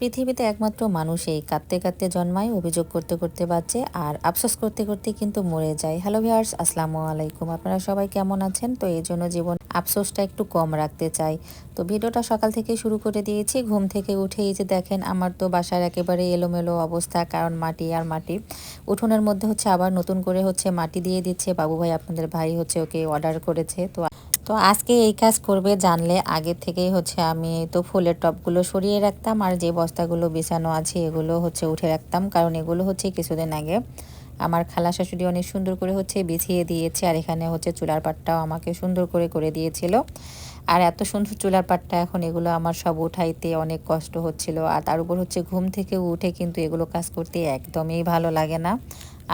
পৃথিবীতে একমাত্র মানুষ এই কাঁদতে কাঁদতে জন্মায়, অভিযোগ করতে করতে বাঁচে আর আফসোস করতে করতে কিন্তু মরে যায়। হ্যালো ভিয়ার্স আসসালামু আলাইকুম। আপনারা সবাই কেমন আছেন? তো এই জন্য জীবন আফসোসটা একটু কম রাখতে চাই। তো ভিডিওটা সকাল থেকে শুরু করে দিয়েছি। ঘুম থেকে উঠে এই যে দেখেন, আমার তো বাসার একেবারে এলোমেলো অবস্থা, কারণ মাটি আর মাটি। উঠোনের মধ্যে হচ্ছে আবার নতুন করে হচ্ছে মাটি দিয়ে দিচ্ছে। বাবু ভাই আপনাদের ভাই হচ্ছে ওকে অর্ডার করেছে। তো তো আজকে এই কাজ করবে জানলে আগে থেকেই হচ্ছে আমি তো ফুলের টপগুলো সরিয়ে রাখতাম আর যে বস্তাগুলো বিছানো আছে এগুলো হচ্ছে উঠে রাখতাম। কারণ এগুলো হচ্ছে কিছুদিন আগে আমার খালা শাশুড়ি অনেক সুন্দর করে হচ্ছে বিছিয়ে দিয়েছে আর এখানে হচ্ছে চুলার পাটটাও আমাকে সুন্দর করে করে দিয়েছিল। আর এত সুন্দর চুলার পাটটা এখন এগুলো আমার সব উঠাইতে অনেক কষ্ট হচ্ছিল আর তার উপর হচ্ছে ঘুম থেকে উঠে কিন্তু এগুলো কাজ করতে একদমই ভালো লাগে না।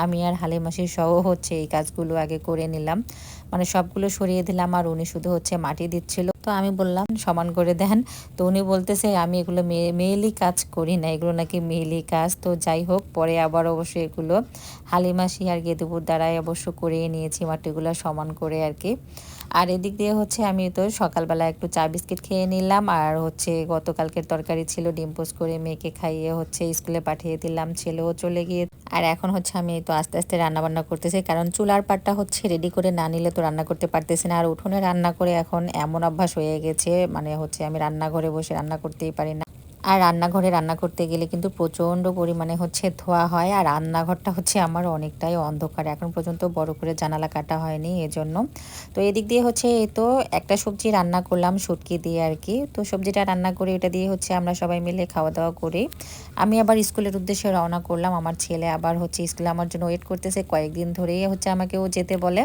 আমি আর হালিমাসির সহ হচ্ছে এই কাজগুলো আগে করে নিলাম। মানে সবগুলো সরিয়ে দিলাম আর উনি শুধু হচ্ছে মাটি দিচ্ছিল। তো আমি বললাম, সমান করে দেন। তো উনি বলতেছে, আমি এগুলো মেয়ে মেয়েলি কাজ করি না, এগুলো নাকি মেয়েলি কাজ। তো যাই হোক, পরে আবার অবশ্যই এগুলো হালিমাসি আর গেদুপুর দ্বারাই অবশ্য করিয়ে নিয়েছি মাটিগুলো সমান করে আর কি। আর এদিক দিয়ে হচ্ছে আমি তো সকালবেলা একটু চা বিস্কিট খেয়ে নিলাম আর হচ্ছে গতকালকের তরকারি ছিল, ডিম পোস্ট করে মেয়েকে খাইয়ে হচ্ছে স্কুলে পাঠিয়ে দিলাম, ছেলেও চলে গিয়ে। আর এখন হচ্ছে আমি তো আস্তে আস্তে রান্না বান্না করতেছি, কারণ চুলার পাটটা হচ্ছে রেডি করে না নিলে তো রান্না করতে পারতেছি না। আর উঠোনে রান্না করে এখন এমন অভ্যাস হয়ে গেছে মানে হচ্ছে আমি রান্নাঘরে বসে রান্না করতেই পারি না। আর রান্নাঘরে রান্না করতে গেলে কিন্তু প্রচণ্ড পরিমাণে হচ্ছে ধোয়া হয় আর রান্নাঘরটা হচ্ছে আমার অনেকটাই অন্ধকার। এখন পর্যন্ত বড় করে জানালা কাটা হয়নি এজন্য। তো এদিক দিয়ে হচ্ছে এই তো একটা সবজি রান্না করলাম শুটকি দিয়ে আর কি। তো সবজিটা রান্না করে এটা দিয়ে হচ্ছে আমরা সবাই মিলে খাওয়া দাওয়া করি। আমি আবার স্কুলের উদ্দেশ্যে রওনা করলাম। আমার ছেলে আবার হচ্ছে স্কুলে আমার জন্য ওয়েট করতেছে। কয়েকদিন ধরেই হচ্ছে আমাকে ও যেতে বলে।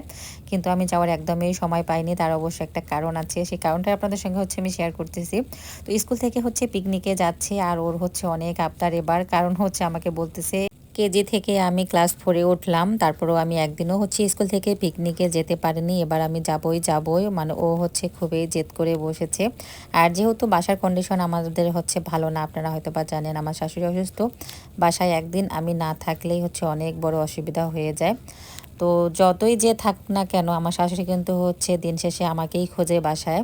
কিন্তু আমি যাওয়ার একদমই সময় পাইনি। তার অবশ্য একটা কারণ আছে। সেই কারণটা আপনাদের সঙ্গে হচ্ছে আমি শেয়ার করতেছি। তো স্কুল থেকে হচ্ছে পিকনিকে যা যাচ্ছে আর ওর হচ্ছে অনেক আবদার এবার। কারণ হচ্ছে আমাকে বলতেছে, কেজি থেকে আমি ক্লাস ফোরে উঠলাম, তারপরেও আমি একদিনও হচ্ছে স্কুল থেকে পিকনিকে যেতে পারিনি। এবার আমি যাবই যাবই। মানে ও হচ্ছে খুবই জেদ করে বসেছে। আর যেহেতু বাসার কন্ডিশন আমাদের হচ্ছে ভালো না, আপনারা হয়তো বা জানেন, আমার শাশুড়ি অসুস্থ। বাসায় একদিন আমি না থাকলেই হচ্ছে অনেক বড় অসুবিধা হয়ে যায়। তো যতই যে থাক না কেন, আমার শাশুড়ি কিন্তু হচ্ছে দিন শেষে আমাকেই খোঁজে বাসায়।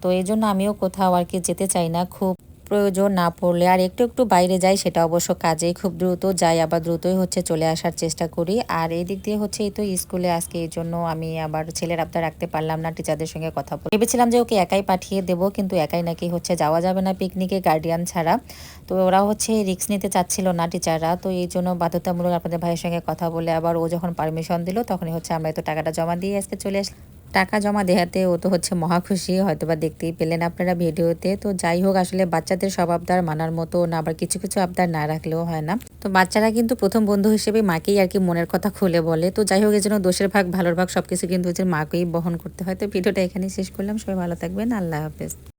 তো এই জন্য আমিও কোথাও আর কি যেতে চাই না। খুব প্রয়োজন না পড়লে আর একটু একটু বাইরে যাই, সেটা অবশ্য কাজে খুব দ্রুত যাই, আবার দ্রুতই হচ্ছে চলে আসার চেষ্টা করি। আর এই দিক দিয়ে হচ্ছে এই তো স্কুলে আজকে এই জন্য আমি আবার ছেলের আবদার রাখতে পারলাম না, টিচারদের সঙ্গে কথা বলে। ভেবেছিলাম যে ওকে একাই পাঠিয়ে দেবো, কিন্তু একাই নাকি হচ্ছে যাওয়া যাবে না পিকনিকে গার্ডিয়ান ছাড়া। তো ওরা হচ্ছে রিক্স নিতে চাচ্ছিল না টিচাররা, তো এই জন্য বাধ্যতামূলক আপনাদের ভাইয়ের সঙ্গে কথা বলে আবার ও যখন পারমিশন দিল, তখনই হচ্ছে আমরা তো টাকাটা জমা দিয়ে আজকে চলে আসলাম। টাকা জমা দেহাতে ও তো হচ্ছে মহা খুশি হয়তো বা দেখতেই পেলেন আপনারা ভিডিওতে। তো যাই হোক, আসলে বাচ্চাদের সব আবদার মানার মতো না, আবার কিছু কিছু আবদার না রাখলেও হয় না। তো বাচ্চারা কিন্তু প্রথম বন্ধু হিসেবে মাকেই আর কি মনের কথা খুলে বলে। তো যাই হোক এজন্য দোষের ভাগ, ভালোর ভাগ সবকিছু কিন্তু হচ্ছে মাকেই বহন করতে হয়। তো ভিডিওটা এখানেই শেষ করলাম। সবাই ভালো থাকবেন। আল্লাহ হাফেজ।